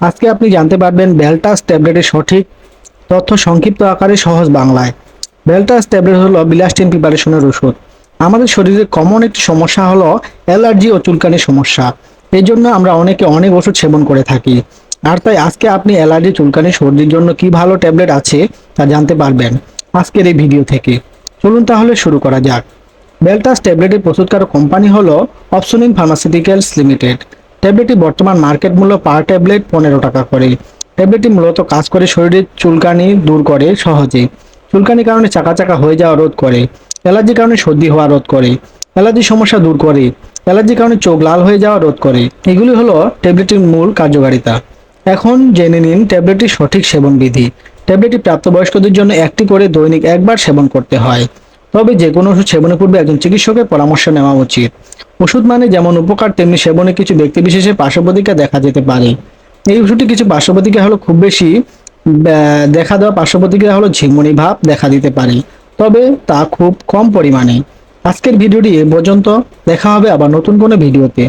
আজকে আপনি জানতে পারবেন বেলটাস ট্যাবলেটের সঠিক তথ্য সংক্ষিপ্ত আকারে সহজ বাংলায়। বেলটাস ট্যাবলেট হলো বিলাস্টিন প্রিপারেশনের ওষুধ। আমাদের শরীরে কমন একটি সমস্যা হলো অ্যালার্জি ও চুলকানির সমস্যা। এই জন্য আমরা অনেকে অনেক ওষুধ সেবন করে থাকি। আর তাই আজকে আপনি অ্যালার্জি, চুলকানি, সর্দির জন্য কি ভালো ট্যাবলেট আছে তা জানতে পারবেন আজকের এই ভিডিও থেকে। চলুন তাহলে শুরু করা যাক। বেলটাস ট্যাবলেটের প্রস্তুতকারক কোম্পানি হলো অপসনিন ফার্মাসিউটিক্যালস লিমিটেড। ট্যাবলেটটি বর্তমান মার্কেট মূল্য পার ট্যাবলেট পনেরো টাকা করে। ট্যাবলেটটি মূলত কাজ করে শরীরের চুলকানি দূর করে সহজে। চুলকানির কারণে চাকা চাকা হয়ে যাওয়া রোধ করে। অ্যালার্জির কারণে সর্দি হওয়া রোধ করে। অ্যালার্জির সমস্যা দূর করে। অ্যালার্জির কারণে চোখ লাল হয়ে যাওয়া রোধ করে। এগুলি হলো ট্যাবলেটটির মূল কার্যকারিতা। এখন জেনে নিন ট্যাবলেটটির সঠিক সেবন বিধি ট্যাবলেটটি প্রাপ্তবয়স্কদের জন্য একটি করে দৈনিক একবার সেবন করতে হয়। তবে যে কোনো ওষুধ সেবনের পূর্বে একজন চিকিৎসকের পরামর্শ নেওয়া উচিত। ওষুধ মানে যেমন উপকার, তেমনি সেবনে কিছু ব্যক্তি বিশেষে পার্শ্বপ্রতিক্রিয়া দেখা যেতে পারে। এই ওষুধটি কিছু পার্শ্বপ্রতিক্রিয়া হলো খুব বেশি দেখা দেওয়া পার্শ্বপ্রতিক্রিয়া হলো ঝিমুনি ভাব দেখা দিতে পারে। তবে তা খুব কম পরিমাণে। আজকের ভিডিওটি এ পর্যন্ত। দেখা হবে আবার নতুন কোনো ভিডিওতে।